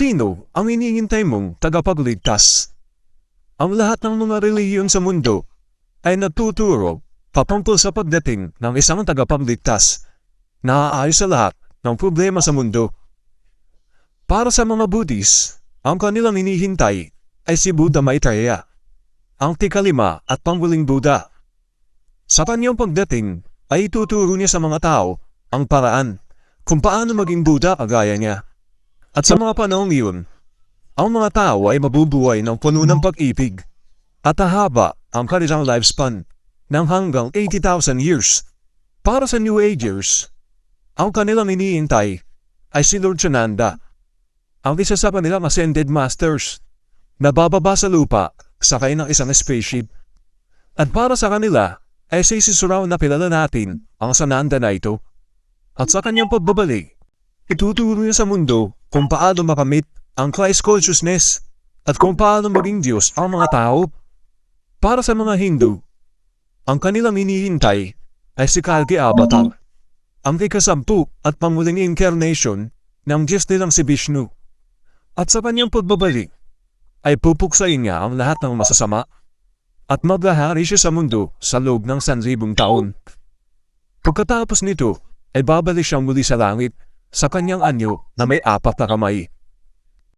Sino ang iniintay mong tagapagligtas? Ang lahat ng mga relihiyon sa mundo ay natuturo patungkol sa pagdating ng isang tagapagligtas na aayos sa lahat ng problema sa mundo. Para sa mga Buddhist, ang kanilang hinihintay ay si Buddha Maitreya, ang tikalima at panghuling Buddha. Sa kanyang pagdating ay ituturo niya sa mga tao ang paraan kung paano maging Buddha kagaya niya. At sa mga panahong iyon, ang mga tao ay mabubuhay ng puno ng pag-ibig at hahaba ang kanilang lifespan ng hanggang 80,000 years. Para sa New Agers, ang kanilang iniintay ay si Lord Sananda, ang isa sa kanilang ascended masters na bababa sa lupa sakay ng isang spaceship. At para sa kanila ay si Sisuraw na kilala natin ang Sananda na ito. At sa kanyang pagbabalik, ituturo niya sa mundo kung paano makamit ang Christ consciousness at kung paano maging Diyos ang mga tao. Para sa mga Hindu, ang kanilang hinihintay ay si Kalki Avatar, ang ikasampu at panguling incarnation ng Diyos nilang si Vishnu. At sa kanyang pagbabalik, ay pupuksain niya ang lahat ng masasama at maghahari siya sa mundo sa loob ng sanribong taon. Pagkatapos nito, ay babalik siyang muli sa langit sa kanyang anyo na may apat na kamay.